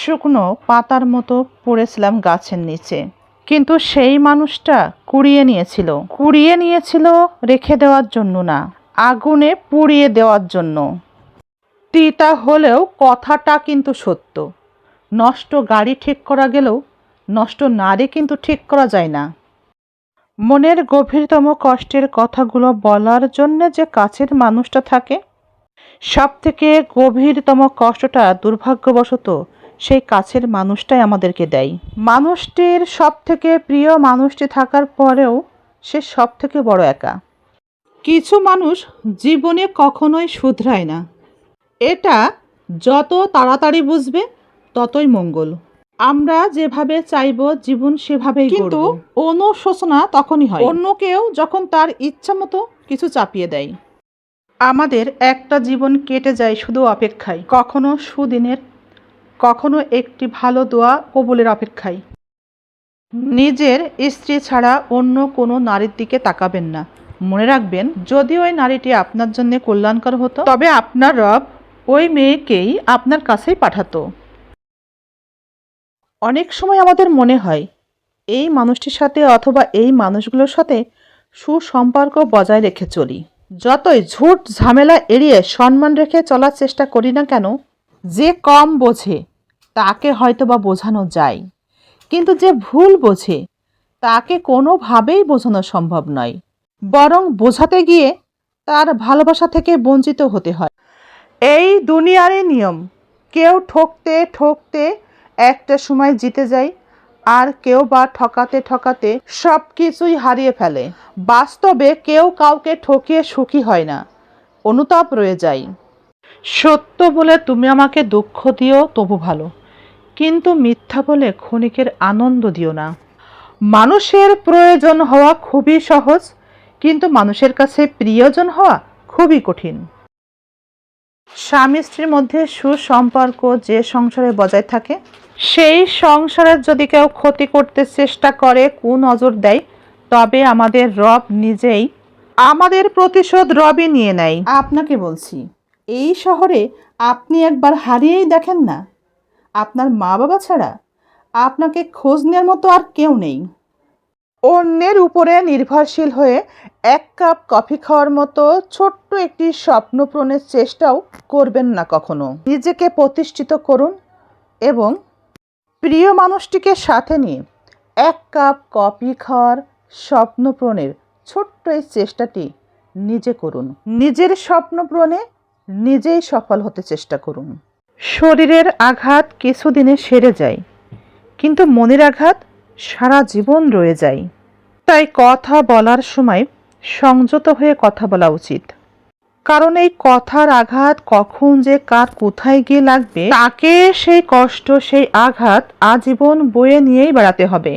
শুকনো পাতার মতো পড়েছিলাম গাছের নিচে। কিন্তু সেই মানুষটা কুড়িয়ে নিয়েছিল। কুড়িয়ে নিয়েছিল রেখে দেওয়ার জন্য না, আগুনে পুড়িয়ে দেওয়ার জন্য। তিতা হলেও কথাটা কিন্তু সত্য। নষ্ট গাড়ি ঠিক করা গেলেও নষ্ট নারী কিন্তু ঠিক করা যায় না। মনের গভীরতম কষ্টের কথাগুলো বলার জন্য যে কাছের মানুষটা থাকে সব থেকে গভীরতম কষ্টটা দুর্ভাগ্যবশত সেই কাছের মানুষটাই আমাদেরকে দেয়। মানুষটির সব থেকে প্রিয় মানুষটি থাকার পরেও সে সব থেকে বড় একা। কিছু মানুষ জীবনে কখনোই শুধরায় না। এটা যত তাড়াতাড়ি বুঝবে ততই মঙ্গল। আমরা যেভাবে চাইব জীবন সেভাবেই কিন্তু অনুশোচনা তখনই হয়। অন্য কেউ যখন তার ইচ্ছা মতো কিছু চাপিয়ে দেয়। আমাদের একটা জীবন কেটে যায় শুধু অপেক্ষায়। কখনো সুদিনের কখনো একটি ভালো দোয়া কবুলের অপেক্ষায়। নিজের স্ত্রী ছাড়া অন্য কোনো নারীর দিকে তাকাবেন না। মনে রাখবেন, যদি ওই নারীটি আপনার জন্য কল্যাণকর হতো, তবে আপনার রব ওই মেয়েকেই আপনার কাছেই পাঠাতো। অনেক সময় আমাদের মনে হয়, এই মানুষটির সাথে অথবা এই মানুষগুলোর সাথে সুসম্পর্ক বজায় রেখে চলি। যতই ঝুট ঝামেলা এড়িয়ে সম্মান রেখে চলার চেষ্টা করি না কেন, যে কম বোঝে তাকে হয়তো বা বোঝানো যায়। কিন্তু যে ভুল বোঝে, তাকে কোনোভাবেই বোঝানো সম্ভব নয়। বরং বোঝাতে গিয়ে তার ভালোবাসা থেকে বঞ্চিত হতে হয়। এই দুনিয়ারই নিয়ম, কেউ ঠকতে ঠকতে একটা সময় জিতে যায়, আর কেউ বা ঠকাতে ঠকাতে সব কিছুই হারিয়ে ফেলে। বাস্তবে কেউ কাউকে ঠকিয়ে সুখী হয় না, অনুতাপ রয়ে যায়। সত্য বলে তুমি আমাকে দুঃখ দিও, তবু ভালো। কিন্তু মিথ্যা বলে ক্ষণিকের আনন্দ দিও না। মানুষের প্রয়োজন হওয়া খুবই সহজ, কিন্তু মানুষের কাছে প্রিয়জন হওয়া খুবই কঠিন। স্বামী স্ত্রীর মধ্যে সুসম্পর্ক যে সংসারে বজায় থাকে, সেই সংসারের যদি কেউ ক্ষতি করতে চেষ্টা করে কোন কুনজর দেয়, তবে আমাদের রব নিজেই আমাদের প্রতিশোধ রবই নিয়ে নেয়। আপনাকে বলছি, এই শহরে আপনি একবার হারিয়েই দেখেন না। আপনার মা বাবা ছাড়া আপনাকে খোঁজ নেওয়ার মতো আর কেউ নেই। অন্যের উপরে নির্ভরশীল হয়ে এক কাপ কফি খাওয়ার মতো ছোট্ট একটি স্বপ্ন পূরণের চেষ্টাও করবেন না কখনো। নিজেকে প্রতিষ্ঠিত করুন এবং প্রিয় মানুষটিকে সাথে নিয়ে এক কাপ কফি খাওয়ার স্বপ্ন পূরণের ছোট্ট এই চেষ্টাটি নিজে করুন। নিজের স্বপ্ন পূরণে নিজেই সফল হতে চেষ্টা করুন। শরীরের আঘাত কিছুদিনে সেরে যায়, কিন্তু মনের আঘাত সারা জীবন রয়ে যায়। তাই কথা বলার সময় সংযত হয়ে কথা বলা উচিত। কারণ এই কথার আঘাত কখন যে কার কোথায় গিয়ে লাগবে, তাকে সেই কষ্ট, সেই আঘাত আজীবন বয়ে নিয়েই বেড়াতে হবে।